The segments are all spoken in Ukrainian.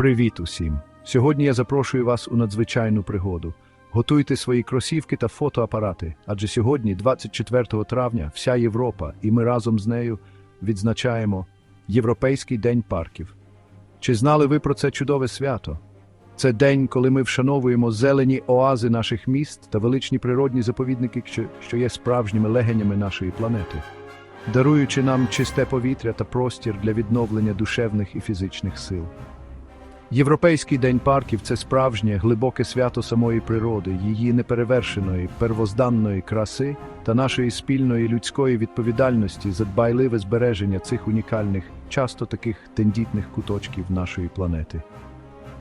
Привіт усім! Сьогодні я запрошую вас у надзвичайну пригоду. Готуйте свої кросівки та фотоапарати, адже сьогодні, 24 травня, вся Європа, і ми разом з нею відзначаємо Європейський день парків. Чи знали ви про це чудове свято? Це день, коли ми вшановуємо зелені оази наших міст та величні природні заповідники, що- є справжніми легенями нашої планети, даруючи нам чисте повітря та простір для відновлення душевних і фізичних сил. Європейський день парків це справжнє глибоке свято самої природи, її неперевершеної, первозданної краси та нашої спільної людської відповідальності за дбайливе збереження цих унікальних, часто таких тендітних куточків нашої планети.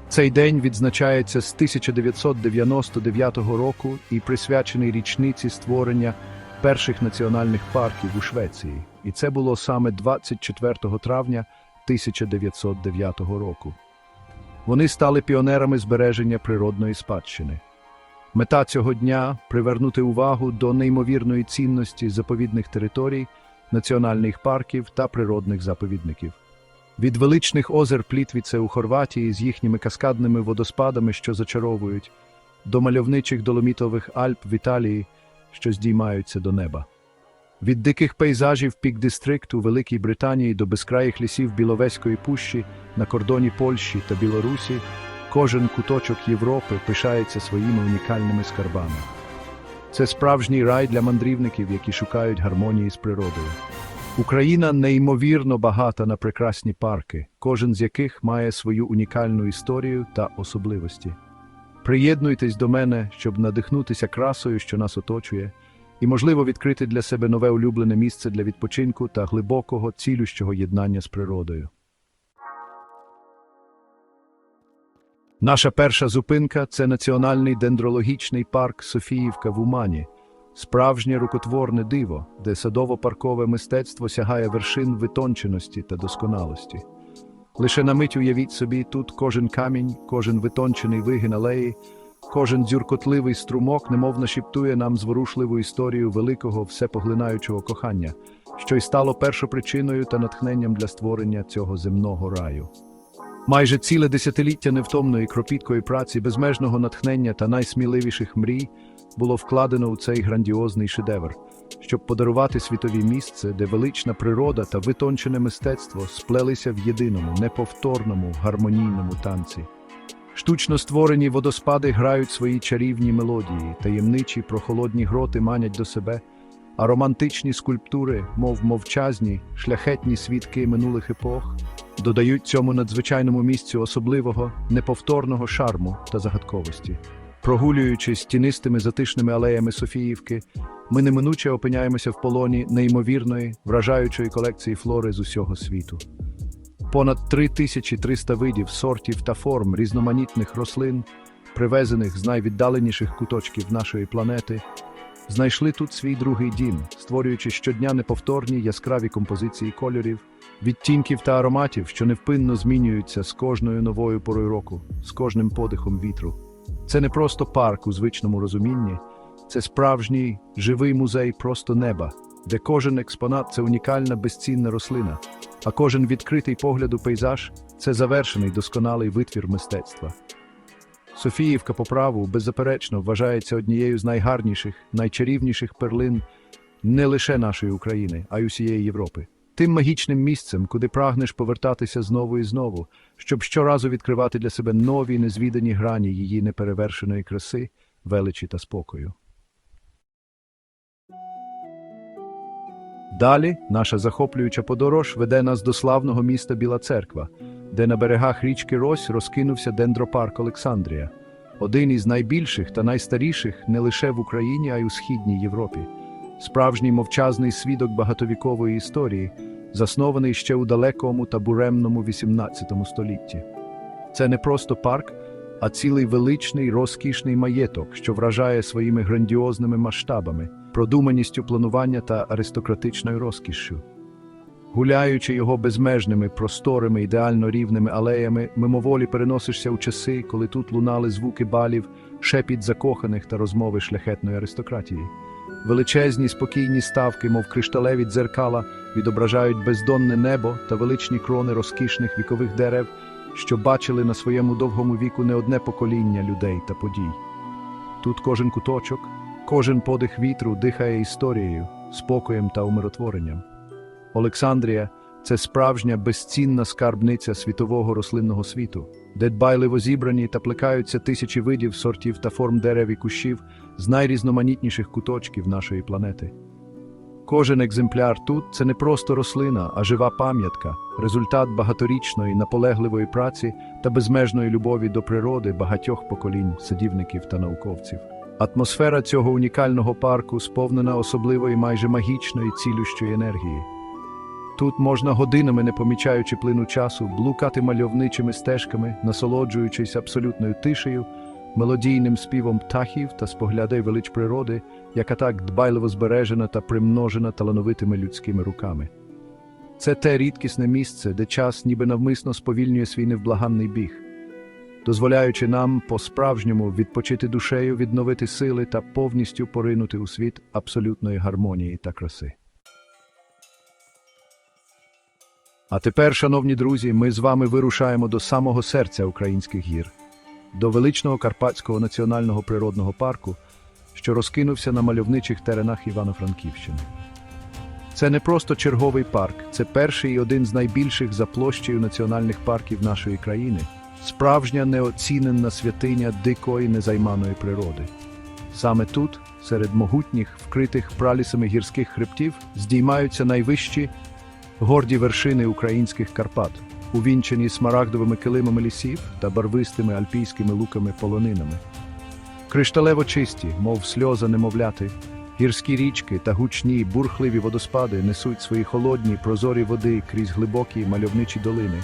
Цей день відзначається з 1999 року і присвячений річниці створення перших національних парків у Швеції. І це було саме 24 травня 1909 року. Вони стали піонерами збереження природної спадщини. Мета цього дня привернути увагу до неймовірної цінності заповідних територій, національних парків та природних заповідників. Від величних озер Плітвіце у Хорватії з їхніми каскадними водоспадами, що зачаровують, до мальовничих доломітових Альп в Італії, що здіймаються до неба. Від диких пейзажів Пік-Дистрикт у Великій Британії до безкраїх лісів Біловезької пущі на кордоні Польщі та Білорусі кожен куточок Європи пишається своїми унікальними скарбами. Це справжній рай для мандрівників, які шукають гармонії з природою. Україна неймовірно багата на прекрасні парки, кожен з яких має свою унікальну історію та особливості. Приєднуйтесь до мене, щоб надихнутися красою, що нас оточує, і, можливо, відкрити для себе нове улюблене місце для відпочинку та глибокого, цілющого єднання з природою. Наша перша зупинка це національний дендрологічний парк Софіївка в Умані, справжнє рукотворне диво, де садово-паркове мистецтво сягає вершин витонченості та досконалості. Лише на мить уявіть собі, тут кожен камінь, кожен витончений вигин алеї, кожен дзюркотливий струмок немов нашіптує нам зворушливу історію великого всепоглинаючого кохання, що й стало першопричиною та натхненням для створення цього земного раю. Майже ціле десятиліття невтомної кропіткої праці, безмежного натхнення та найсміливіших мрій було вкладено у цей грандіозний шедевр, щоб подарувати світові місце, де велична природа та витончене мистецтво сплелися в єдиному, неповторному, гармонійному танці. Штучно створені водоспади грають свої чарівні мелодії, таємничі прохолодні гроти манять до себе, а романтичні скульптури, мов мовчазні, шляхетні свідки минулих епох, додають цьому надзвичайному місцю особливого, неповторного шарму та загадковості. Прогулюючись тінистими затишними алеями Софіївки, ми неминуче опиняємося в полоні неймовірної, вражаючої колекції флори з усього світу. Понад 3300 видів, сортів та форм різноманітних рослин, привезених з найвіддаленіших куточків нашої планети, знайшли тут свій другий дім, створюючи щодня неповторні яскраві композиції кольорів, відтінків та ароматів, що невпинно змінюються з кожною новою порою року, з кожним подихом вітру. Це не просто парк у звичному розумінні, це справжній живий музей просто неба, де кожен експонат це унікальна безцінна рослина, а кожен відкритий погляду пейзаж це завершений досконалий витвір мистецтва. Софіївка по праву беззаперечно вважається однією з найгарніших, найчарівніших перлин не лише нашої України, а й усієї Європи. Тим магічним місцем, куди прагнеш повертатися знову і знову, щоб щоразу відкривати для себе нові незвідані грані її неперевершеної краси, величі та спокою. Далі наша захоплююча подорож веде нас до славного міста Біла Церква, де на берегах річки Рось розкинувся дендропарк Олександрія, один із найбільших та найстаріших не лише в Україні, а й у східній Європі. Справжній мовчазний свідок багатовікової історії, заснований ще у далекому та буремному XVIII столітті. Це не просто парк, а цілий величний розкішний маєток, що вражає своїми грандіозними масштабами, продуманістю планування та аристократичною розкішшю. Гуляючи його безмежними, просторими, ідеально рівними алеями, мимоволі переносишся у часи, коли тут лунали звуки балів, шепіт закоханих та розмови шляхетної аристократії. Величезні спокійні ставки, мов кришталеві дзеркала, відображають бездонне небо та величні крони розкішних вікових дерев, що бачили на своєму довгому віку не одне покоління людей та подій. Тут кожен куточок, кожен подих вітру дихає історією, спокоєм та умиротворенням. Олександрія це справжня безцінна скарбниця світового рослинного світу, де дбайливо зібрані та плекаються тисячі видів, сортів та форм дерев і кущів з найрізноманітніших куточків нашої планети. Кожен екземпляр тут це не просто рослина, а жива пам'ятка, результат багаторічної, наполегливої праці та безмежної любові до природи багатьох поколінь садівників та науковців. Атмосфера цього унікального парку сповнена особливої майже магічної цілющої енергії. Тут можна годинами, не помічаючи плину часу, блукати мальовничими стежками, насолоджуючись абсолютною тишею, мелодійним співом птахів та споглядай велич природи, яка так дбайливо збережена та примножена талановитими людськими руками. Це те рідкісне місце, де час ніби навмисно сповільнює свій невблаганний біг, дозволяючи нам по-справжньому відпочити душею, відновити сили та повністю поринути у світ абсолютної гармонії та краси. А тепер, шановні друзі, ми з вами вирушаємо до самого серця українських гір, до величного Карпатського національного природного парку, що розкинувся на мальовничих теренах Івано-Франківщини. Це не просто черговий парк, це перший і один з найбільших за площею національних парків нашої країни, справжня неоціненна святиня дикої незайманої природи. Саме тут, серед могутніх, вкритих пралісами гірських хребтів, здіймаються найвищі горді вершини українських Карпат, увінчені смарагдовими килимами лісів та барвистими альпійськими луками-полонинами. Кришталево чисті, мов сльоза немовляти, гірські річки та гучні бурхливі водоспади несуть свої холодні прозорі води крізь глибокі мальовничі долини,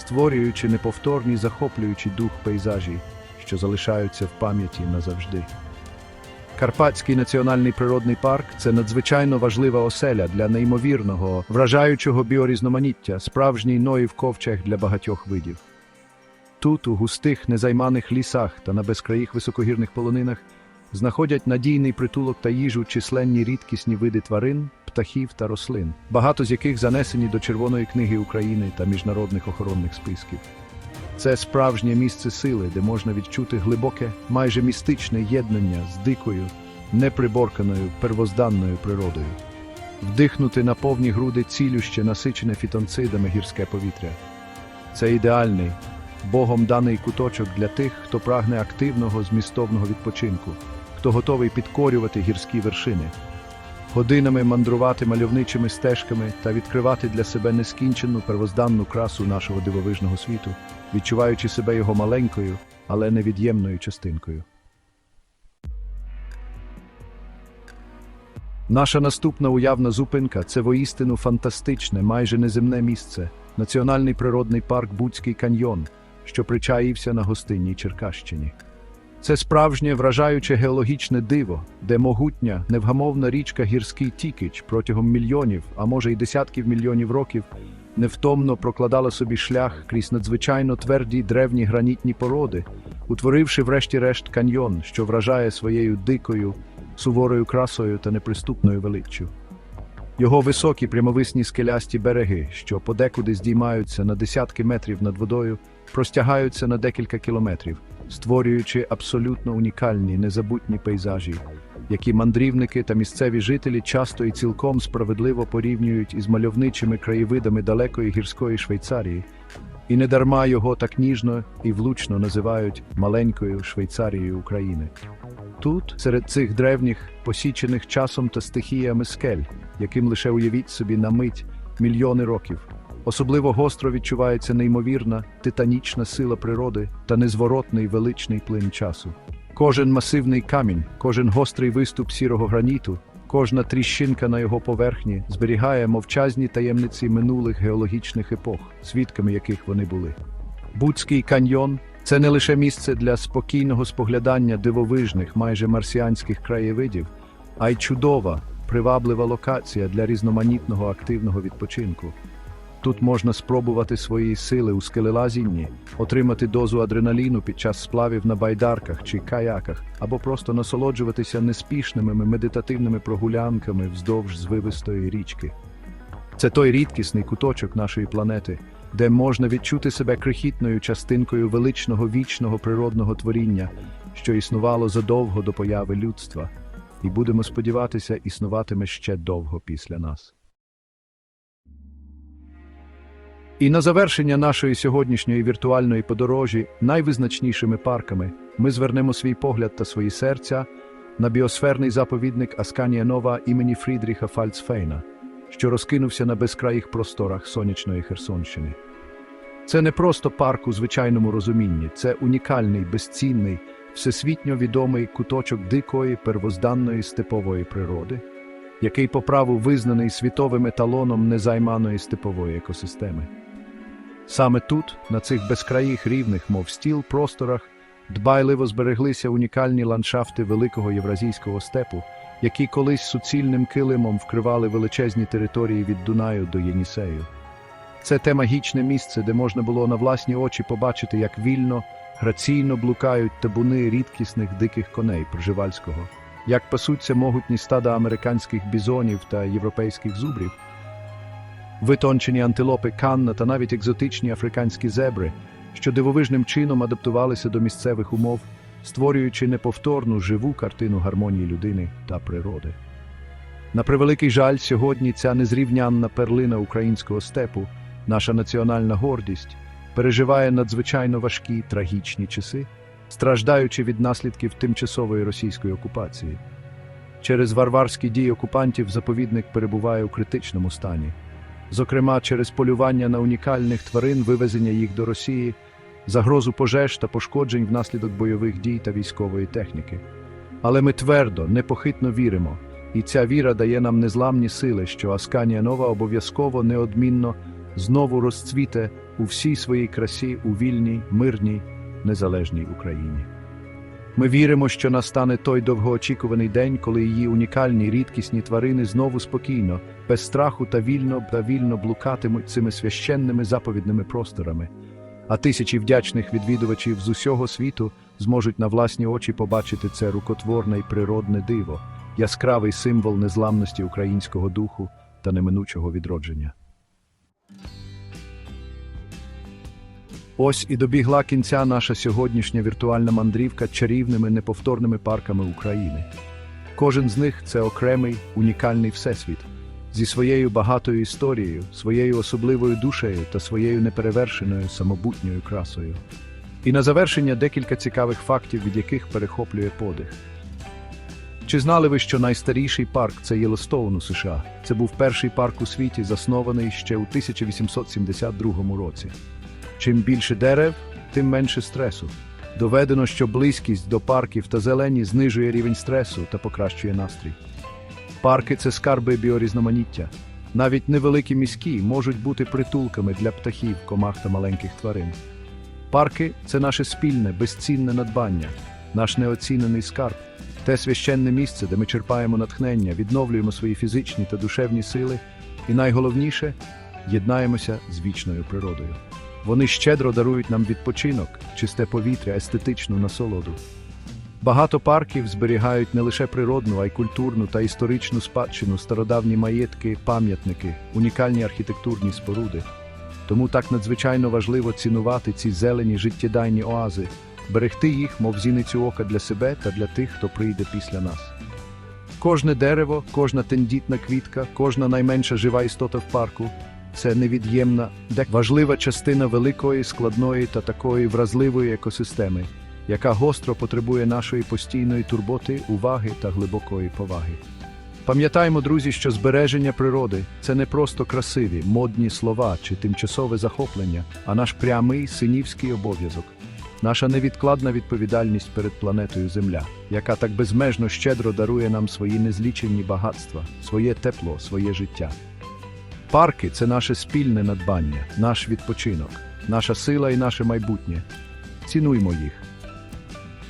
створюючи неповторні захоплюючі дух пейзажі, що залишаються в пам'яті назавжди. Карпатський національний природний парк це надзвичайно важлива оселя для неймовірного, вражаючого біорізноманіття, справжній Ноїв ковчег для багатьох видів. Тут, у густих незайманих лісах та на безкраїх високогірних полонинах, знаходять надійний притулок та їжу численні рідкісні види тварин, птахів та рослин, багато з яких занесені до Червоної книги України та міжнародних охоронних списків. Це справжнє місце сили, де можна відчути глибоке, майже містичне єднання з дикою, неприборканою первозданною природою, вдихнути на повні груди цілюще насичене фітонцидами гірське повітря. Це ідеальний, Богом даний куточок для тих, хто прагне активного змістовного відпочинку, хто готовий підкорювати гірські вершини, годинами мандрувати мальовничими стежками та відкривати для себе нескінченну первозданну красу нашого дивовижного світу, відчуваючи себе його маленькою, але невід'ємною частинкою. Наша наступна уявна зупинка це воістину фантастичне, майже неземне місце національний природний парк Буцький каньйон, що причаївся на гостинній Черкащині. Це справжнє вражаюче геологічне диво, де могутня, невгамовна річка Гірський Тікич протягом мільйонів, а може й десятків мільйонів років, невтомно прокладала собі шлях крізь надзвичайно тверді древні гранітні породи, утворивши врешті-решт каньйон, що вражає своєю дикою, суворою красою та неприступною величчю. Його високі прямовисні скелясті береги, що подекуди здіймаються на десятки метрів над водою, простягаються на декілька кілометрів, створюючи абсолютно унікальні незабутні пейзажі, які мандрівники та місцеві жителі часто і цілком справедливо порівнюють із мальовничими краєвидами далекої гірської Швейцарії, і недарма його так ніжно і влучно називають маленькою Швейцарією України. Тут, серед цих древніх, посічених часом та стихіями скель, яким лише уявіть собі на мить мільйони років, особливо гостро відчувається неймовірна, титанічна сила природи та незворотний величний плин часу. Кожен масивний камінь, кожен гострий виступ сірого граніту, кожна тріщинка на його поверхні зберігає мовчазні таємниці минулих геологічних епох, свідками яких вони були. Буцький каньйон це не лише місце для спокійного споглядання дивовижних, майже марсіанських краєвидів, а й чудова, приваблива локація для різноманітного активного відпочинку. Тут можна спробувати свої сили у скелелазінні, отримати дозу адреналіну під час сплавів на байдарках чи каяках, або просто насолоджуватися неспішними медитативними прогулянками вздовж звивистої річки. Це той рідкісний куточок нашої планети, де можна відчути себе крихітною частинкою величного вічного природного творіння, що існувало задовго до появи людства, і будемо сподіватися, існуватиме ще довго після нас. І на завершення нашої сьогоднішньої віртуальної подорожі найвизначнішими парками ми звернемо свій погляд та свої серця на біосферний заповідник Асканія Нова імені Фрідріха Фальцфейна, що розкинувся на безкраїх просторах сонячної Херсонщини. Це не просто парк у звичайному розумінні, це унікальний, безцінний, всесвітньо відомий куточок дикої первозданної степової природи, який по праву визнаний світовим еталоном незайманої степової екосистеми. Саме тут, на цих безкраїх рівних, мов стіл, просторах, дбайливо збереглися унікальні ландшафти великого євразійського степу, які колись суцільним килимом вкривали величезні території від Дунаю до Єнісею. Це те магічне місце, де можна було на власні очі побачити, як вільно, граційно блукають табуни рідкісних диких коней Пржевальського, як пасуться могутні стада американських бізонів та європейських зубрів, витончені антилопи канна та навіть екзотичні африканські зебри, що дивовижним чином адаптувалися до місцевих умов, створюючи неповторну живу картину гармонії людини та природи. На превеликий жаль, сьогодні ця незрівнянна перлина українського степу, наша національна гордість, переживає надзвичайно важкі трагічні часи, страждаючи від наслідків тимчасової російської окупації. Через варварські дії окупантів заповідник перебуває у критичному стані, зокрема через полювання на унікальних тварин, вивезення їх до Росії, загрозу пожеж та пошкоджень внаслідок бойових дій та військової техніки. Але ми твердо, непохитно віримо, і ця віра дає нам незламні сили, що Асканія Нова обов'язково неодмінно знову розцвіте у всій своїй красі у вільній, мирній, незалежній Україні. Ми віримо, що настане той довгоочікуваний день, коли її унікальні рідкісні тварини знову спокійно, без страху та вільно та вільно блукатимуть цими священними заповідними просторами, а тисячі вдячних відвідувачів з усього світу зможуть на власні очі побачити це рукотворне й природне диво, яскравий символ незламності українського духу та неминучого відродження. Ось і добігла кінця наша сьогоднішня віртуальна мандрівка чарівними неповторними парками України. Кожен з них це окремий, унікальний всесвіт зі своєю багатою історією, своєю особливою душею та своєю неперевершеною самобутньою красою. І на завершення декілька цікавих фактів, від яких перехоплює подих. Чи знали ви, що найстаріший парк це Єлостоун у США? Це був перший парк у світі, заснований ще у 1872 році. Чим більше дерев, тим менше стресу. Доведено, що близькість до парків та зелені знижує рівень стресу та покращує настрій. Парки це скарби біорізноманіття. Навіть невеликі міські можуть бути притулками для птахів, комах та маленьких тварин. Парки це наше спільне, безцінне надбання, наш неоцінений скарб, те священне місце, де ми черпаємо натхнення, відновлюємо свої фізичні та душевні сили, і найголовніше єднаємося з вічною природою. Вони щедро дарують нам відпочинок, чисте повітря, естетичну насолоду. Багато парків зберігають не лише природну, а й культурну та історичну спадщину, стародавні маєтки, пам'ятники, унікальні архітектурні споруди. Тому так надзвичайно важливо цінувати ці зелені життєдайні оази, берегти їх, мов зіницю ока для себе та для тих, хто прийде після нас. Кожне дерево, кожна тендітна квітка, кожна найменша жива істота в парку це невід'ємна, важлива частина великої, складної та такої вразливої екосистеми, яка гостро потребує нашої постійної турботи, уваги та глибокої поваги. Пам'ятаємо, друзі, що збереження природи це не просто красиві, модні слова чи тимчасове захоплення, а наш прямий синівський обов'язок, наша невідкладна відповідальність перед планетою Земля, яка так безмежно щедро дарує нам свої незлічені багатства, своє тепло, своє життя. Парки це наше спільне надбання, наш відпочинок, наша сила і наше майбутнє. Цінуймо їх.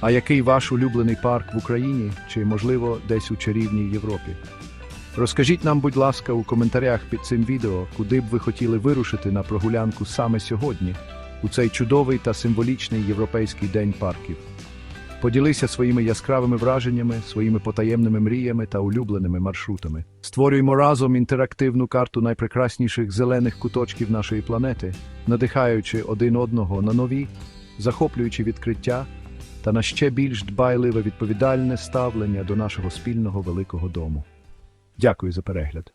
А який ваш улюблений парк в Україні чи, можливо, десь у чарівній Європі? Розкажіть нам, будь ласка, у коментарях під цим відео, куди б ви хотіли вирушити на прогулянку саме сьогодні, у цей чудовий та символічний європейський день парків. Поділися своїми яскравими враженнями, своїми потаємними мріями та улюбленими маршрутами. Створюємо разом інтерактивну карту найпрекрасніших зелених куточків нашої планети, надихаючи один одного на нові, захоплюючи відкриття та на ще більш дбайливе відповідальне ставлення до нашого спільного великого дому. Дякую за перегляд.